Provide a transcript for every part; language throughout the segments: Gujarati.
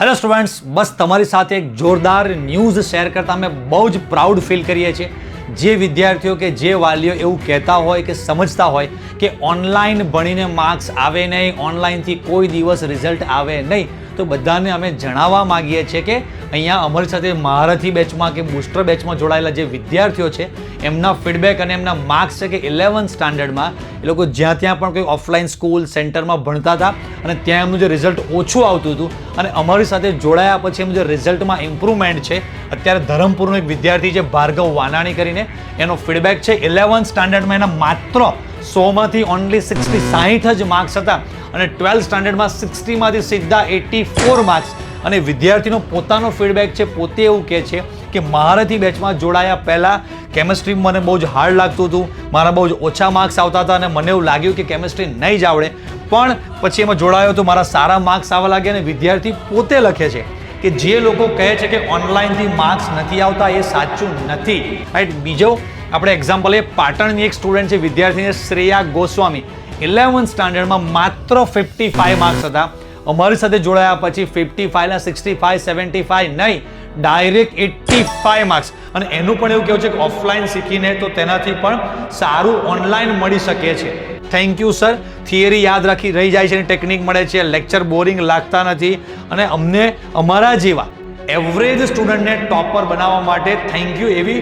હેલો સ્ટુડન્ટ્સ બસ તમારી સાથે એક જોરદાર ન્યૂઝ શેર કરતા અમે બહુ જ પ્રાઉડ ફીલ કરીએ છીએ. જે વિદ્યાર્થીઓ કે જે વાલીઓ એવું કહેતા હોય કે સમજતા હોય કે ઓનલાઈન ભણીને માર્ક્સ આવે નહીં ઓનલાઈનથી કોઈ દિવસ રિઝલ્ટ આવે નહીં, તો બધાને અમે જણાવવા માગીએ છીએ કે અહીંયા અમારી સાથે મહારથી બેચમાં કે બુસ્ટર બેચમાં જોડાયેલા જે વિદ્યાર્થીઓ છે, એમના ફીડબેક અને એમના માર્ક્સ છે કે ઇલેવન્થ સ્ટાન્ડર્ડમાં એ લોકો જ્યાં ત્યાં પણ કોઈ ઓફલાઈન સ્કૂલ સેન્ટરમાં ભણતા હતા અને ત્યાં એમનું જે રિઝલ્ટ ઓછું આવતું હતું અને અમારી સાથે જોડાયા પછી એમનું જે રિઝલ્ટમાં ઇમ્પ્રુવમેન્ટ છે, અત્યારે ધરમપુરનો એક વિદ્યાર્થી છે, ભાર્ગવ વાનાણી કરીને, એનો ફીડબેક છે ઇલેવન્થ સ્ટાન્ડર્ડમાં એના માત્ર સોમાંથી ઓનલી સિક્સટી સાહીઠ જ માર્ક્સ હતા. અને ટ્વેલ્થ સ્ટાન્ડર્ડમાં સિક્સટીમાંથી સીધા એટી ફોર માર્ક્સ. અને વિદ્યાર્થીનો પોતાનો ફીડબેક છે, પોતે એવું કહે છે કે મારાથી બેચમાં જોડાયા પહેલાં કેમેસ્ટ્રી મને બહુ જ હાર્ડ લાગતું હતું. મારા બહુ જ ઓછા માર્ક્સ આવતા હતા અને મને એવું લાગ્યું કે કેમેસ્ટ્રી નહીં જ આવડે. પણ પછી એમાં જોડાયો તો મારા સારા માર્ક્સ આવવા લાગ્યા અને વિદ્યાર્થી પોતે લખે છે કે જે લોકો કહે છે કે ઓનલાઈનથી માર્ક્સ નથી આવતા એ સાચું નથી. રાઈટ બીજો આપણે એક્ઝામ્પલ એ પાટણની એક સ્ટુડન્ટ છે વિદ્યાર્થીને શ્રેયા ગોસ્વામી. ઇલેવન્થ સ્ટાન્ડર્ડમાં માત્ર ફિફ્ટી ફાઈવ માર્ક્સ હતા. અમારી સાથે જોડાયા પછી ફિફ્ટી ફાઈવના સિક્સટી ફાઈવ, સેવન્ટી ફાઈવ નહીં, ડાયરેક્ટ એટ્ટી ફાઈવ માર્ક્સ. અને એનું પણ એવું કહેવું છે કે ઓફલાઈન શીખીને તો તેનાથી પણ સારું ઓનલાઈન મળી શકે છે. થેન્ક યુ સર થિયરી યાદ રાખી રહી જાય છે અને ટેકનિક મળે છે. લેક્ચર બોરિંગ લાગતા નથી. અને અમને અમારા જેવા એવરેજ સ્ટુડન્ટને ટોપર બનાવવા માટે થેન્ક યુ એવી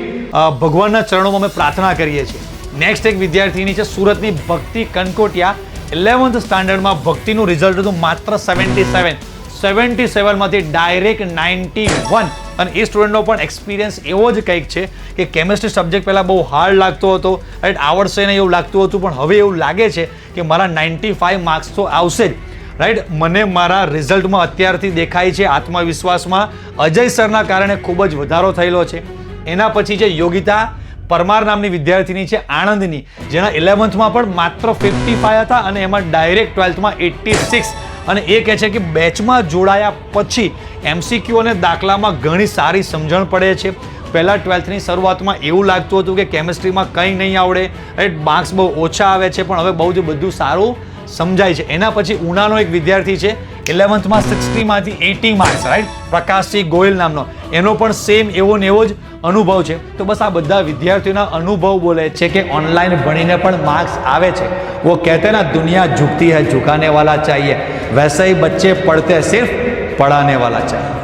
ભગવાનના ચરણોમાં અમે પ્રાર્થના કરીએ છીએ. નેક્સ્ટ એક વિદ્યાર્થીની છે સુરતની ભક્તિ કનકોટિયા ઇલેવન્થ સ્ટાન્ડર્ડમાં ભક્તિનું રિઝલ્ટ હતું માત્ર સેવન્ટી સેવન સેવન્ટી સેવનમાંથી ડાયરેક્ટ નાઇન્ટી વન અને એ સ્ટુડન્ટનો પણ એક્સપિરિયન્સ એવો જ કંઈક છે કે કેમેસ્ટ્રી સબ્જેક્ટ પહેલાં બહુ હાર્ડ લાગતો હતો. રાઈટ આવડશે ને એવું લાગતું હતું, પણ હવે એવું લાગે છે કે મારા નાઇન્ટી ફાઇવ માર્ક્સ તો આવશે જ. રાઈટ મને મારા રિઝલ્ટમાં અત્યારથી દેખાય છે આત્મવિશ્વાસમાં. અજય સરના કારણે ખૂબ જ વધારો થયેલો છે. એના પછી છે યોગિતા પરમાર નામની વિદ્યાર્થીની છે આણંદની. જેના ઇલેવન્થમાં પણ માત્ર ફિફ્ટી ફાઈવ હતા અને એમાં ડાયરેક્ટ ટ્વેલ્થમાં એટ્ટી સિક્સ અને એ કહે છે કે બેચમાં જોડાયા પછી એમસીક્યુ અને દાખલામાં ઘણી સારી સમજણ પડે છે. પહેલાં ટ્વેલ્થની શરૂઆતમાં એવું લાગતું હતું કે કેમિસ્ટ્રીમાં કંઈ નહીં આવડે. રાઈટ માર્ક્સ બહુ ઓછા આવે છે, પણ હવે બહુ જ બધું સારું સમજાય છે. એના પછી ઉનાનો એક વિદ્યાર્થી છે ઇલેવન્થમાં સિક્સટીમાંથી eighty marks right Prakashsinh Goyal નામનો એનો પણ સેમ એવો ને એવો જ અનુભવ છે તો બસ આ બધા વિદ્યાર્થીઓના અનુભવ બોલે છે કે ઓનલાઈન ભણીને પણ માર્ક્સ આવે છે वो कहते हैं ना दुनिया झुकती है झुकाने वाला चाहिए वैसे ही बच्चे पढ़ते हैं सिर्फ पढ़ाने वाला चाहिए